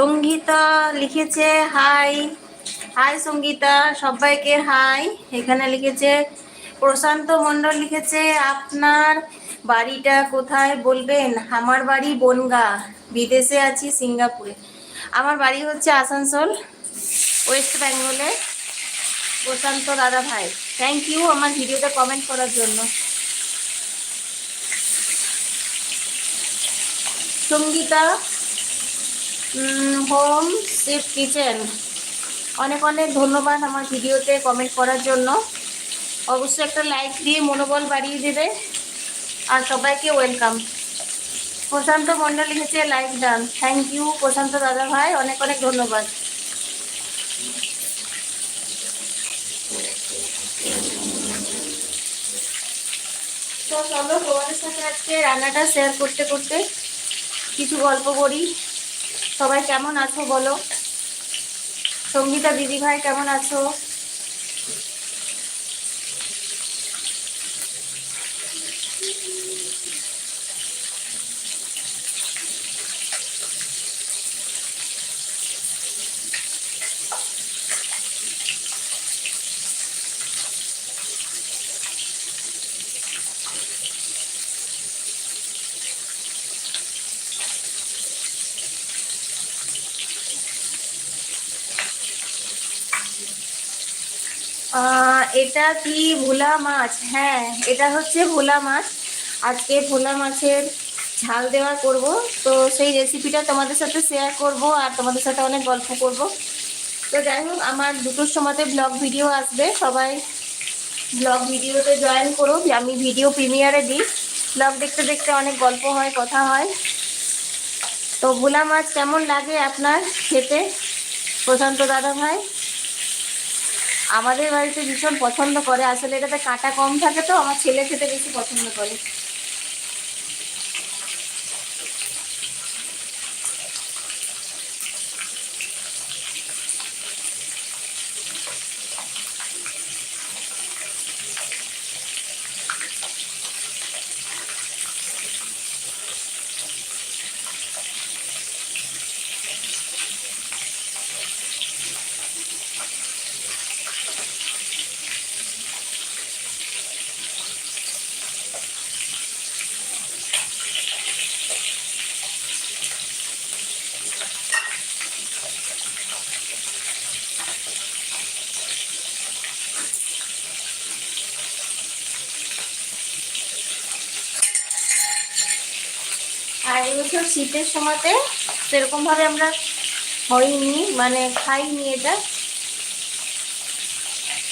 সঙ্গীতা লিখেছে high high Sangeeta, সবাইকে high এখানে লিখেছে, প্রশান্ত মণ্ডল লিখেছে, আপনার বাড়িটা কোথায় বলবেন? আমার বাড়ি বনগা, বিদেশে আছি, সিঙ্গাপুরে। আমার বাড়ি হচ্ছে আসানসোল, ওয়েস্ট বেঙ্গলে। প্রশান্ত দাদা ভাই থ্যাংক ইউ আমার ভিডিওতে কমেন্ট করার জন্য। Sangeeta home safe kitchen. অনেক অনেক ধন্যবাদ আমার ভিডিওতে কমেন্ট করার জন্য। অবশ্যই একটা লাইক দিয়ে মনোবল বাড়িয়ে দেবে। আর সবাইকে ওয়েলকাম প্রশান্ত মণ্ডল লিখেছে like done thank you Prashanta দাদা ভাই। অনেক অনেক ধন্যবাদ। তো চলো তোমাদের সাথে আজকে রান্নাটা শেয়ার করতে করতে কিছু গল্প করি। সবাই কেমন আছো বলো? সঙ্গীতা দিদি ভাই কেমন আছো? এটা কি ভোলা মাছ? হ্যাঁ এটা হচ্ছে ভোলা মাছ। আজকে ভোলা মাছের ঝাল দেওয়া করব। তো সেই রেসিপিটা তোমাদের সাথে শেয়ার করব আর তোমাদের সাথে অনেক গল্প করব। তো যাই হোক, আমার দুটোর সময়তে ব্লগ ভিডিও আসবে। সবাই ব্লগ ভিডিওতে জয়েন করো। আমি ভিডিও প্রিমিয়ারে দিই। ব্লগ দেখতে দেখতে অনেক গল্প হয়, কথা হয়। তো ভোলা মাছ কেমন লাগে আপনার খেতে? প্রশান্ত দাদা ভাই। আমাদের বাড়িতে ভীষণ পছন্দ করে। আসলে এটাতে কাঁটা কম থাকে তো, আমার ছেলে খেতে বেশি পছন্দ করে আর এবছর শীতের সময়তে সেরকমভাবে আমরা হয়নি মানে খাইনি এটা।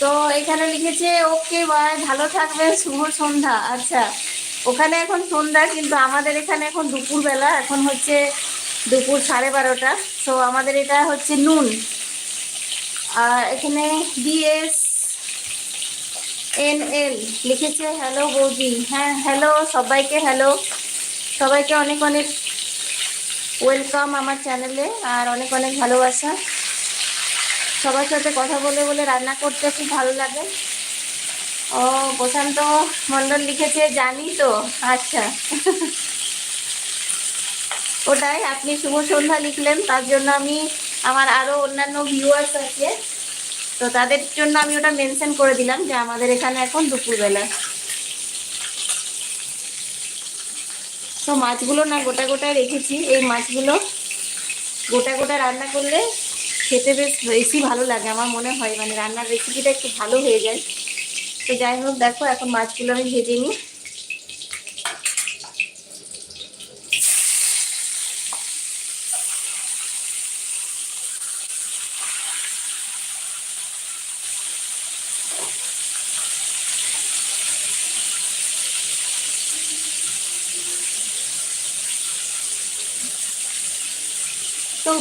তো এখানে লিখেছে, ওকে বাই ভালো থাকবে শুভ সন্ধ্যা। আচ্ছা ওখানে এখন সন্ধ্যা, কিন্তু আমাদের এখানে এখন দুপুরবেলা, এখন হচ্ছে দুপুর সাড়ে বারোটা। তো আমাদের এটা হচ্ছে নুন। আর এখানে ডিএস এন এল লিখেছে, হ্যালো বৌদি। হ্যাঁ হ্যালো, সবাইকে হ্যালো। সবাইকে অনেক অনেক ওয়েলকাম আমার চ্যানেলে আর অনেক অনেক ভালোবাসা। সবার সাথে কথা বলে বলে রান্না করতে খুব ভালো লাগে। ও, প্রশান্ত মণ্ডল লিখেছে, জানি তো। আচ্ছা। ওটাই, আপনি শুভ সন্ধ্যা লিখলেন, তার জন্য আমি, আমার আরও অন্যান্য ভিউয়ার্স আছে। তো তাদের জন্য আমি ওটা মেনশন করে দিলাম যে আমাদের এখানে এখন দুপুরবেলা। তো মাছগুলো না গোটা গোটা রেখেছি। এই মাছগুলো গোটা গোটা রান্না করলে খেতে বেশ বেশি ভালো লাগে, আমার মনে হয়। মানে রান্নার রেসিপিটা একটু ভালো হয়ে যায়। তো যাই হোক, দেখো, এখন মাছগুলো আমি ভেজে নিই তো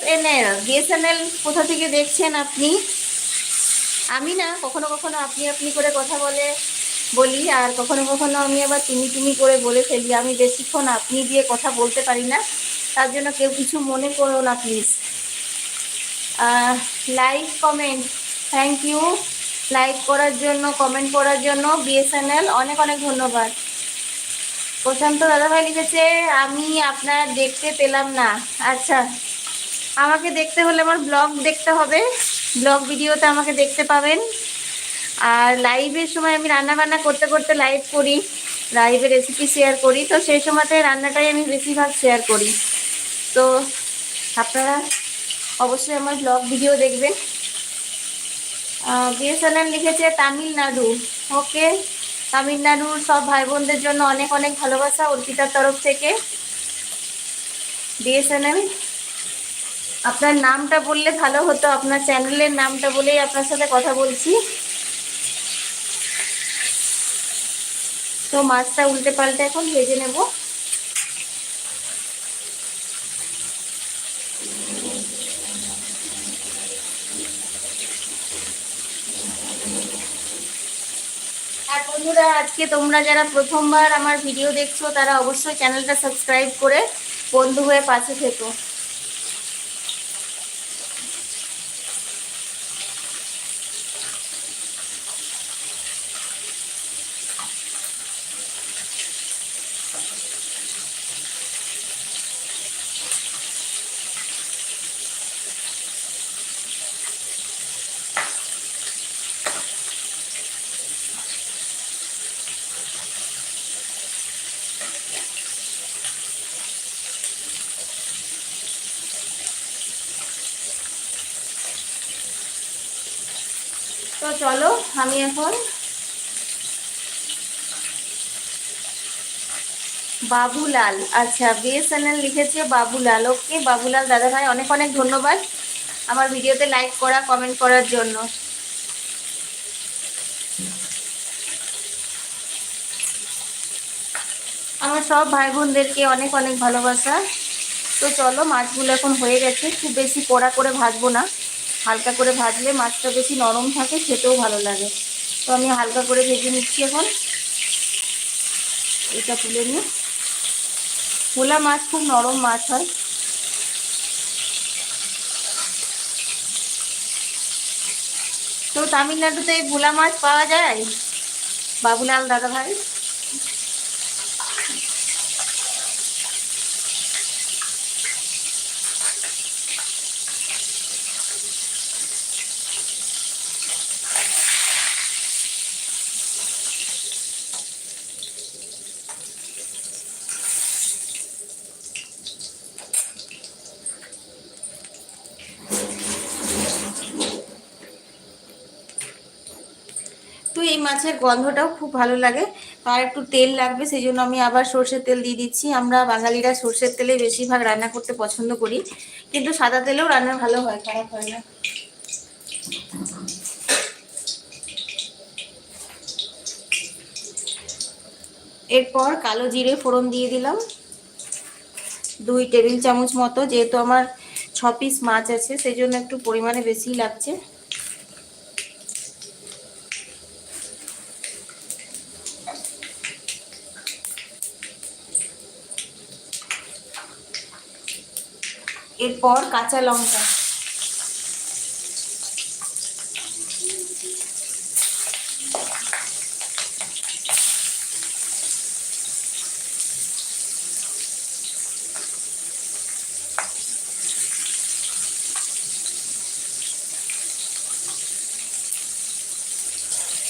বিএসএনএল বিএসএনএল কোথা থেকে দেখছেন আপনি? আমি না, কখনো কখনো আপনি আপনি করে কথা বলে বলি, আর কখনো কখনো আমি আবার তুমি তুমি করে বলে ফেলি। আমি বেশিক্ষণ আপনি দিয়ে কথা বলতে পারি না, তার জন্য কেউ কিছু মনে করো না please like comment thank you like করার জন্য কমেন্ট করার জন্য বিএসএনএল অনেক অনেক ধন্যবাদ। প্রশান্ত দাদাভাই লিখেছে, আমি আপনার দেখতে পেলাম না। আচ্ছা। আমাকে দেখতে হলে আমার ব্লগ দেখতে হবে। ব্লগ ভিডিওতে আমাকে দেখতে পাবেন। আর লাইভের সময় আমি রান্না বান্না করতে করতে লাইভ করি লাইভে রেসিপি শেয়ার করি। তো সেই সময়তে রান্নাটাই আমি বেশিরভাগ শেয়ার করি। তো আপনারা অবশ্যই আমার ব্লগ ভিডিও দেখবেন। বিএসএনএল লিখেছে তামিলনাড়ু। ওকে, তামিলনাড়ুর সব ভাই বোনদের জন্য অনেক অনেক ভালোবাসা অর্পিতার তরফ থেকে। বিএসএনএল আপনার নামটা বললে ভালো হতো, আপনার চ্যানেলের নামটা বলেই আপনার সাথে কথা বলছি। তো মাছটা উল্টে পাল্টে এখন ভেজে নেব। আর বন্ধুরা, আজকে তোমরা যারা প্রথমবার আমার ভিডিও দেখছ, তারা অবশ্যই চ্যানেলটা সাবস্ক্রাইব করে বন্ধু হয়ে পাশে থেকো। চলো, আমি এখন বাবুলাল। আচ্ছা বিএসএনএল লিখেছে বাবুলাল। ওকে, বাবুলাল দাদা ভাই অনেক অনেক ধন্যবাদ আমার ভিডিওতে লাইক করা কমেন্ট করার জন্য। আমার সব ভাই বোনদেরকে অনেক অনেক ভালোবাসা। তো চলো, মাছগুলো এখন হয়ে গেছে। খুব বেশি কড়া করে ভাজবো না। হালকা করে ভাজলে মাছটা বেশি নরম থাকে, খেতেও ভালো লাগে। তো আমি হালকা করে ভেজে নিচ্ছি এখন। এটা তুলে নিই। ভোলা মাছ খুব নরম মাছ হয়। তো তামিলনাড়ুতে এই ভোলা মাছ পাওয়া যায়? বাবুলাল দাদা ভাই মাছের গন্ধটাও খুব ভালো লাগে। আর একটু তেল লাগবে সেই জন্য আমি আবার সর্ষের তেল দিয়ে দিচ্ছি। আমরা বাঙালিরা সর্ষের তেলে বেশিরভাগ রান্না করতে পছন্দ করি। কিন্তু সাদা তেলেও রান্না ভালো হয়, খারাপ হয় না। এরপর কালো জিরে ফোড়ন দিয়ে দিলাম। দুই টেবিল চামচ মতো, যেহেতু আমার ছ পিস মাছ আছে সেই জন্য একটু পরিমাণে বেশি লাগছে। এরপর কাঁচা লঙ্কা।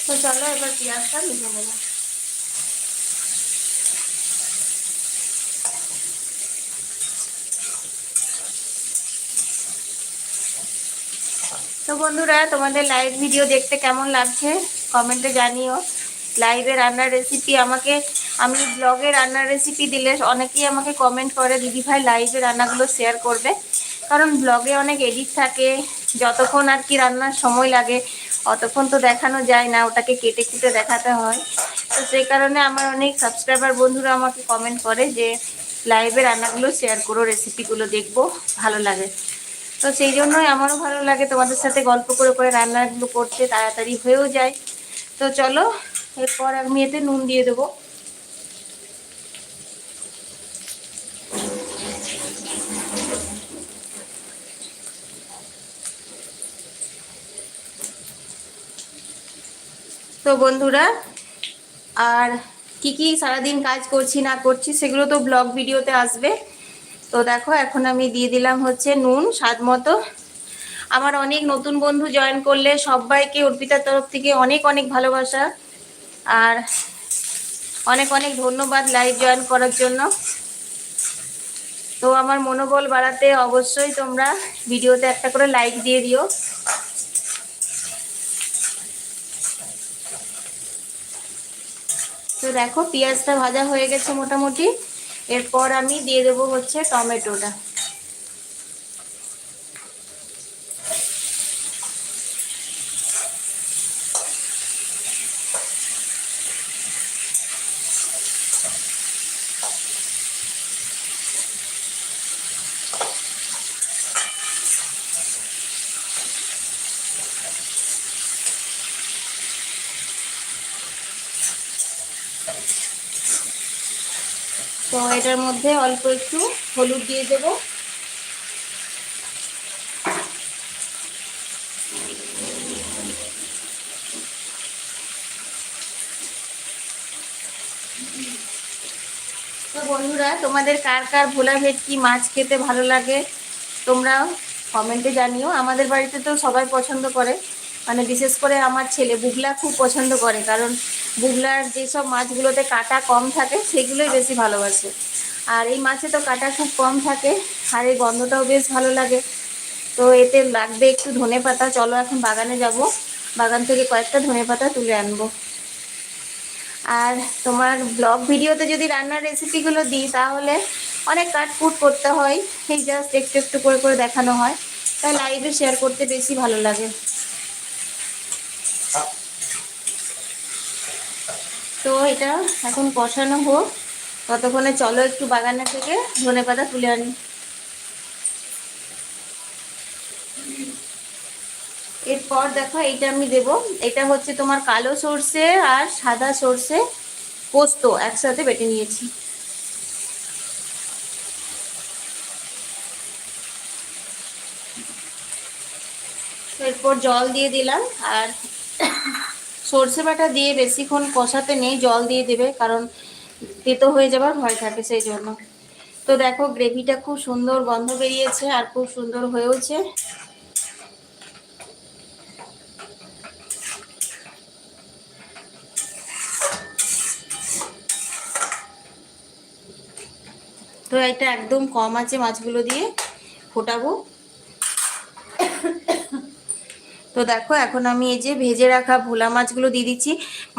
তো চলো এবার পেঁয়াজটা মিশে নেব। বন্ধুরা, তোমাদের লাইভ ভিডিও দেখতে কেমন লাগছে? কমেন্টে জানিও। লাইভে রান্নার রেসিপি আমাকে, আমি ব্লগে রান্নার রেসিপি দিলে অনেকেই আমাকে কমেন্ট করে, দিদি ভাই লাইভে রান্নাগুলো শেয়ার করবে? কারণ ব্লগে অনেক এডিট থাকে, যতক্ষণ আর কি রান্নার সময় লাগে, অতক্ষণ তো দেখানো যায় না, ওটাকে কেটে কুটে দেখাতে হয়। তো সেই কারণে আমার অনেক সাবস্ক্রাইবার বন্ধুরা আমাকে কমেন্ট করে যে লাইভে রান্নাগুলো শেয়ার করো রেসিপিগুলো দেখব, ভালো লাগে। তো সেই জন্যই আমারও ভালো লাগে তোমাদের সাথে গল্প করে করে রান্নাগুলো করতে তাড়াতাড়ি হয়েও যায়। তো চলো, এরপর আমি এতে নুন দিয়ে দেবো। তো বন্ধুরা, আর কি কি সারাদিন কাজ করছি না করছি সেগুলো তো ব্লগ ভিডিওতে আসবে। তো দেখো, এখন আমি দিয়ে দিলাম হচ্ছে নুন, স্বাদ মতো। আমার অনেক নতুন বন্ধু জয়েন করলে সবাইকে অর্পিতার তরফ থেকে অনেক অনেক ভালোবাসা আর অনেক অনেক ধন্যবাদ লাইভ জয়েন করার জন্য। তো আমার মনোবল বাড়াতে অবশ্যই তোমরা ভিডিওতে একটা করে লাইক দিয়ে দিও। তো দেখো, পেঁয়াজটা ভাজা হয়ে গেছে মোটামুটি। এরপর আমি দিয়ে দেবো হচ্ছে টমেটোটা। এটার মধ্যে অল্প একটু হলুদ দিয়ে দেব। তো বন্ধুরা, তোমাদের কার কার ভোলা ভেটকি মাছ খেতে ভালো লাগে তোমরা কমেন্টে জানিও। আমাদের বাড়িতে তো সবাই পছন্দ করে। মানে বিশেষ করে আমার ছেলে বুগলা খুব পছন্দ করে, কারণ বুগলার যেসব মাছগুলোতে কাটা কম থাকে সেগুলোই বেশি ভালোবাসে। আর এই মাছে তো কাটা খুব কম থাকে, আর এই গন্ধটাও বেশ ভালো লাগে। তো এতে লাগবে একটু ধনে পাতা। চলো এখন বাগানে যাব। বাগান থেকে কয়েকটা ধনে পাতা তুলে আনব। আর তোমার ব্লগ ভিডিওতে যদি রান্নার রেসিপিগুলো দিই, তাহলে অনেক কাটকুট করতে হয়। এই জাস্ট একটু একটু করে করে দেখানো হয়। তাই লাইভে শেয়ার করতে বেশি ভালো লাগে। তো এটা এখন কষানো হোক। ততক্ষণে চলো একটু বাগানে থেকে ধনে পাতা তুলে আনি। এরপর দেখো এইটা আমি দেব। এটা হচ্ছে তোমার কালো সর্ষে আর সাদা সর্ষে পোস্ত একসাথে বেটে নিয়েছি। এরপর জল দিয়ে দিলাম আর সর্ষে বাটা দিয়ে বেশিক্ষণ কষাতে নেই, জল দিয়ে দেবে, কারণ তেতো হয়ে যাবার ভয় থাকে সেই জন্য। তো দেখো, গ্রেভিটা খুব সুন্দর গন্ধ বেরিয়েছে আর খুব সুন্দর হয়েওছে। তো এটা একদম কম আছে মাছগুলো দিয়ে ফোটাবো। তো দেখো, এখন আমি এই যে ভেজে রাখা ভোলা মাছগুলো দিয়ে দিচ্ছি।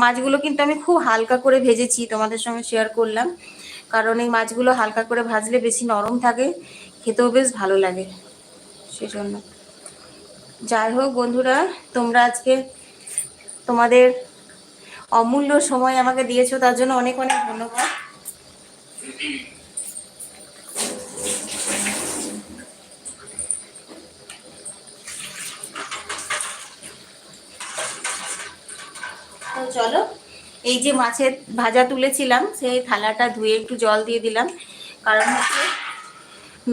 মাছগুলো কিন্তু আমি খুব হালকা করে ভেজেছি, তোমাদের সঙ্গে শেয়ার করলাম। কারণ এই মাছগুলো হালকা করে ভাজলে বেশি নরম থাকে, খেতেও বেশ ভালো লাগে সেজন্য। যাই হোক বন্ধুরা, তোমরা আজকে তোমাদের অমূল্য সময় আমাকে দিয়েছ, তার জন্য অনেক অনেক ধন্যবাদ। চলো। এই যে মাছের ভাজা তুলেছিলাম, সেই থালাটা ধুয়ে একটু জল দিয়ে দিলাম। কারণ হচ্ছে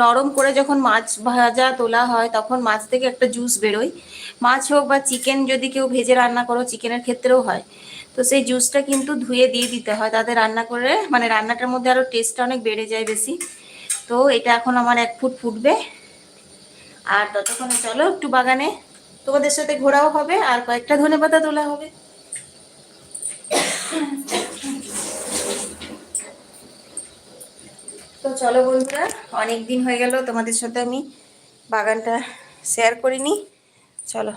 নরম করে যখন মাছ ভাজা তোলা হয়, তখন মাছ থেকে একটা জুস বেরোয়। মাছ হোক বা চিকেন যদি কেউ ভেজে রান্না করো চিকেনের ক্ষেত্রেও হয়। তো সেই জুসটা কিন্তু ধুয়ে দিয়ে দিতে হয়, তাতে রান্না করে মানে রান্নাটার মধ্যে আরও টেস্টটা অনেক বেড়ে যায় বেশি। তো এটা এখন আমার এক ফুট ফুটবে। আর ততক্ষণে চলো একটু বাগানে। তোমাদের সাথে ঘোরাও হবে, আর কয়েকটা ধনে পাতা তোলা হবে। তো চলো বন্ধুরা অনেক দিন হয়ে গেল তোমাদের সাথে আমি বাগানটা শেয়ার করিনি। চলো।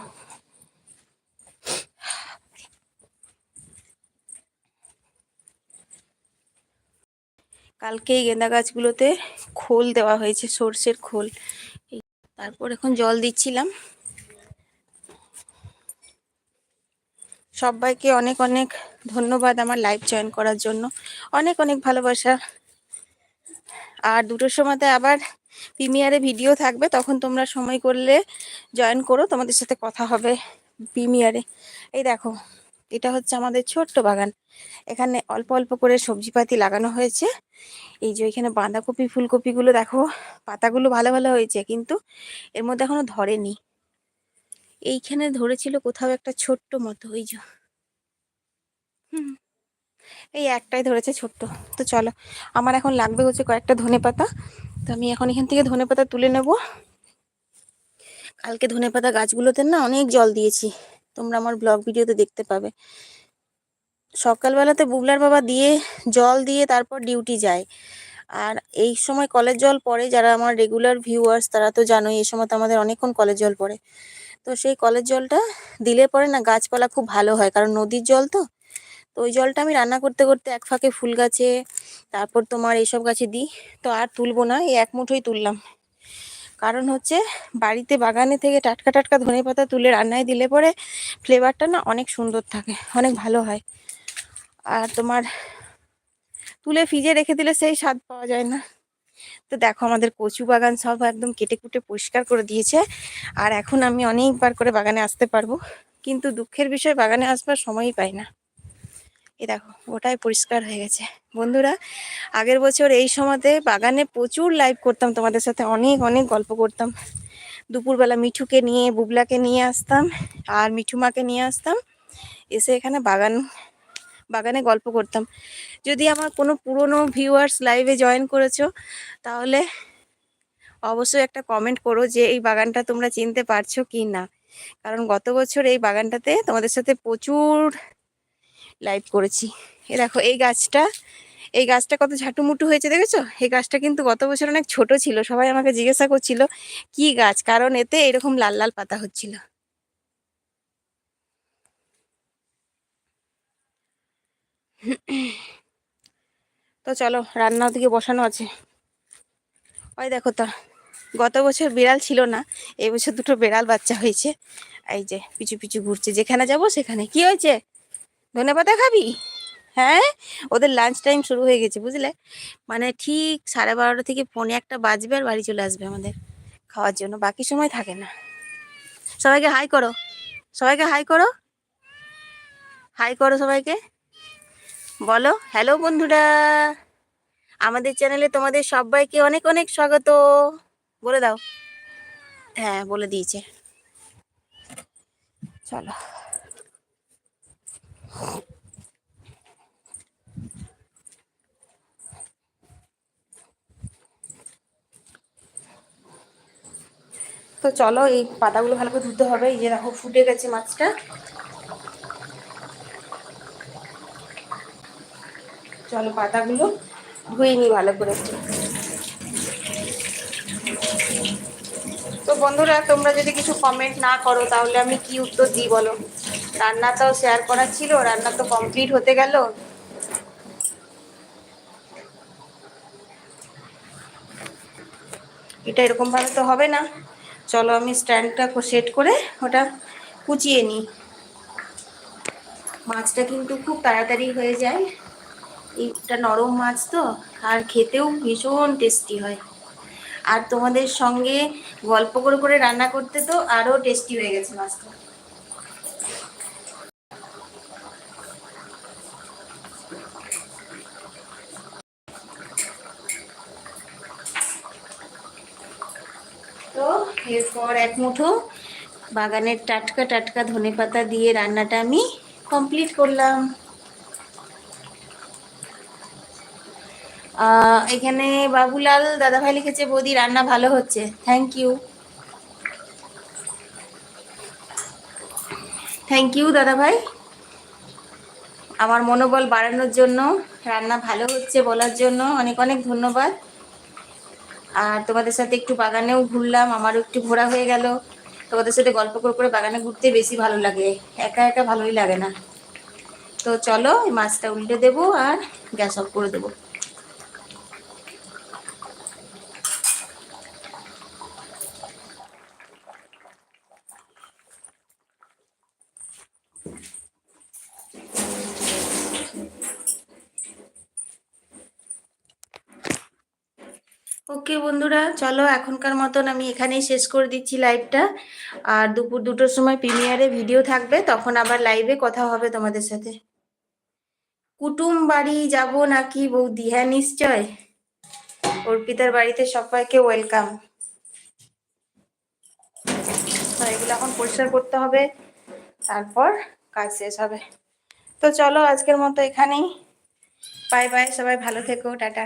কালকে এই গেঁদা গাছগুলোতে খোল দেওয়া হয়েছে, সর্ষের খোল। তারপর এখন জল দিচ্ছিলাম। সবাইকে অনেক অনেক ধন্যবাদ আমার লাইভ জয়েন করার জন্য। অনেক অনেক ভালোবাসা। আর দুটোর সময়তে আবার প্রিমিয়ারে ভিডিও থাকবে, তখন তোমরা সময় করলে জয়েন করো, তোমাদের সাথে কথা হবে প্রিমিয়ারে। এই দেখো, এটা হচ্ছে আমাদের ছোট্ট বাগান। এখানে অল্প অল্প করে সবজিপাতি লাগানো হয়েছে। এই যে এখানে বাঁধাকপি, ফুলকপিগুলো দেখো, পাতাগুলো ভালো ভালো হয়েছে, কিন্তু এর মধ্যে এখনও ধরেনি। এইখানে ধরেছিল কোথাও একটা ছোট্ট মতো ওই যে। হুম। এই একটাই ধরেছে ছোট্ট। তো চলো, আমার এখন লাগবে হচ্ছে কয়েকটা ধনে পাতা। তো আমি এখন এখান থেকে ধনে পাতা তুলে নেব। কালকে ধনে পাতা গাছগুলোতে না অনেক জল দিয়েছি। তোমরা আমার ব্লগ ভিডিওতে দেখতে পাবে। সকালবেলাতে বুবলার বাবা দিয়ে জল দিয়ে তারপর ডিউটি যায়। আর এই সময় কলের জল পড়ে, যারা আমার রেগুলার ভিউয়ার্স তারা তো জানোই, এই সময় তো আমাদের অনেকক্ষণ কলের জল পড়ে। তো সেই কলের জলটা দিলে পরে না গাছপালা খুব ভালো হয়, কারণ নদীর জল তো। তো ওই জলটা আমি রান্না করতে করতে এক ফাঁকে ফুল গাছে, তারপর তোমার এইসব গাছে দিই। তো আর তুলবো না, এই এক মুঠোই তুললাম। কারণ হচ্ছে বাড়িতে বাগানে থেকে টাটকা টাটকা ধনে পাতা তুলে রান্নায় দিলে পরে ফ্লেভারটা না অনেক সুন্দর থাকে, অনেক ভালো হয়। আর তোমার তুলে ফ্রিজে রেখে দিলে সেই স্বাদ পাওয়া যায় না। তো দেখো আমাদের কচু বাগান সব একদম কেটে কুটে পরিষ্কার করে দিয়েছে। আর এখন আমি অনেকবার করে বাগানে আসতে পারব, কিন্তু দুঃখের বিষয় বাগানে আসবার সময়ই পাই না। এ দেখো ওটাই পরিষ্কার হয়ে গেছে। বন্ধুরা, আগের বছর এই সময়তে বাগানে প্রচুর লাইভ করতাম, তোমাদের সাথে অনেক অনেক গল্প করতাম। দুপুরবেলা মিঠুকে নিয়ে, বুবলাকে নিয়ে আসতাম, আর মিঠু মাকে নিয়ে আসতাম। এসে এখানে বাগান বাগানে গল্প করতাম। যদি আমার কোনো পুরনো ভিউয়ার্স লাইভে জয়েন করেছ, তাহলে অবশ্যই একটা কমেন্ট করো যে এই বাগানটা তোমরা চিনতে পারছ কি না কারণ গত বছর এই বাগানটাতে তোমাদের সাথে প্রচুর লাইভ করেছি। এ দেখো, এই গাছটা এই গাছটা কত ঝাঁটুমুটু হয়েছে দেখেছ? এই গাছটা কিন্তু গত বছর অনেক ছোট ছিল। সবাই আমাকে জিজ্ঞাসা করছিল, কি গাছ? কারণ এতে এরকম লাল লাল পাতা হচ্ছিল। তো চলো, রান্না ওদিকে বসানো আছে। ওই দেখো তা, গত বছর বিড়াল ছিল না, এই বছর দুটো বিড়াল বাচ্চা হয়েছে। এই যে, পিছু পিছু ঘুরছে, যেখানে যাব সেখানে। কি হয়েছে? ধনে খাবি? হ্যাঁ? ওদের লাঞ্চ টাইম শুরু হয়ে গেছে, বুঝলে? মানে ঠিক সাড়ে বারোটা থেকে পৌনে একটা বাজবে আর বাড়ি চলে আসবে আমাদের খাওয়ার জন্য, বাকি সময় থাকে না। সবাইকে হাই করো। সবাইকে হাই করো। হাই করো সবাইকে। বলো হ্যালো বন্ধুরা। আমাদের চ্যানেলে তোমাদের সবাইকে অনেক অনেক স্বাগত। বলে দাও। হ্যাঁ বলে দিয়েছে। চলো। তো চলো, এই পাতাগুলো ভালো করে ধুতে হবে। এই যে দেখো, ফুটে গেছে মাছটা। চলো পাতাগুলো ধুয়ে নিই ভালো করে। তো বন্ধুরা, তোমরা যদি কিছু কমেন্ট না করো, তাহলে আমি কি উত্তর দিই বলো? রান্না তো শেয়ার করার ছিল, রান্না তো কমপ্লিট হতে গেল। এটা এরকম ভাবে তো হবে না। চলো আমি স্ট্যান্ডটা সেট করে ওটা কুচিয়ে নিই মাছটা কিন্তু খুব তাড়াতাড়ি হয়ে যায়। এটা নরম মাছ তো, আর খেতেও ভীষণ টেস্টি হয়। আর তোমাদের সঙ্গে গল্প করে করে রান্না করতে তো আরও টেস্টি হয়ে গেছে মাছটা। তো এরপর এক মুঠো বাগানের টাটকা টাটকা ধনে পাতা দিয়ে রান্নাটা আমি কমপ্লিট করলাম। এখানে বাবুলাল দাদাভাই লিখেছে, বৌদি, রান্না ভালো হচ্ছে। থ্যাংক ইউ থ্যাংক ইউ দাদাভাই। আমার মনোবল বাড়ানোর জন্য, রান্না ভালো হচ্ছে বলার জন্য অনেক অনেক ধন্যবাদ। আর তোমাদের সাথে একটু বাগানেও ঘুরলাম, আমারও একটু ঘোরা হয়ে গেল। তোমাদের সাথে গল্প করে করে বাগানে ঘুরতে বেশি ভালো লাগে। একা একা ভালোই লাগে না। তো চলো মাছটা উল্টে দেবো আর গ্যাস অফ করে দেবো। ওকে বন্ধুরা, চলো এখনকার মতন আমি এখানেই শেষ করে দিচ্ছি লাইভটা আর দুপুর দুটোর সময় প্রিমিয়ারে ভিডিও থাকবে, তখন আবার লাইভে কথা হবে তোমাদের সাথে। কুটুম বাড়ি যাব নাকি, বৌদি? হ্যাঁ নিশ্চয়। অর্পিতার বাড়িতে সবাইকে ওয়েলকাম এগুলো এখন পরিষ্কার করতে হবে, তারপর কাজ শেষ হবে। তো চলো আজকের মতো এখানেই। বাই বাই সবাই ভালো থেকো, টাটা।